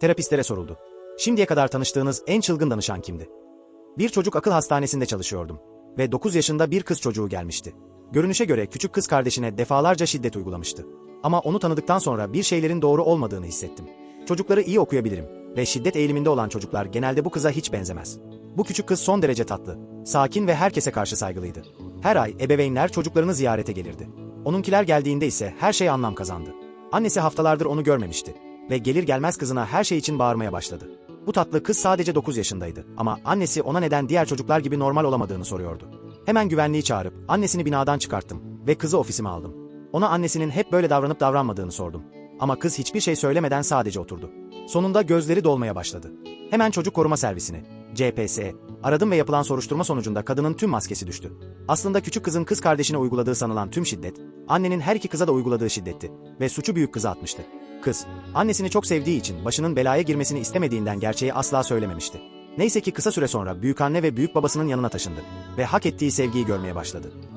Terapistlere soruldu. Şimdiye kadar tanıştığınız en çılgın danışan kimdi? Bir çocuk akıl hastanesinde çalışıyordum ve 9 yaşında bir kız çocuğu gelmişti. Görünüşe göre küçük kız kardeşine defalarca şiddet uygulamıştı. Ama onu tanıdıktan sonra bir şeylerin doğru olmadığını hissettim. Çocukları iyi okuyabilirim ve şiddet eğiliminde olan çocuklar genelde bu kıza hiç benzemez. Bu küçük kız son derece tatlı, sakin ve herkese karşı saygılıydı. Her ay ebeveynler çocuklarını ziyarete gelirdi. Onunkiler geldiğinde ise her şey anlam kazandı. Annesi haftalardır onu görmemişti ve gelir gelmez kızına her şey için bağırmaya başladı. Bu tatlı kız sadece 9 yaşındaydı ama annesi ona neden diğer çocuklar gibi normal olamadığını soruyordu. Hemen güvenliği çağırıp annesini binadan çıkarttım ve kızı ofisime aldım. Ona annesinin hep böyle davranıp davranmadığını sordum. Ama kız hiçbir şey söylemeden sadece oturdu. Sonunda gözleri dolmaya başladı. Hemen çocuk koruma servisini, CPS, aradım ve yapılan soruşturma sonucunda kadının tüm maskesi düştü. Aslında küçük kızın kız kardeşine uyguladığı sanılan tüm şiddet, annenin her iki kıza da uyguladığı şiddetti ve suçu büyük kıza atmıştı. Kız, annesini çok sevdiği için başının belaya girmesini istemediğinden gerçeği asla söylememişti. Neyse ki kısa süre sonra büyükanne ve büyük babasının yanına taşındı ve hak ettiği sevgiyi görmeye başladı.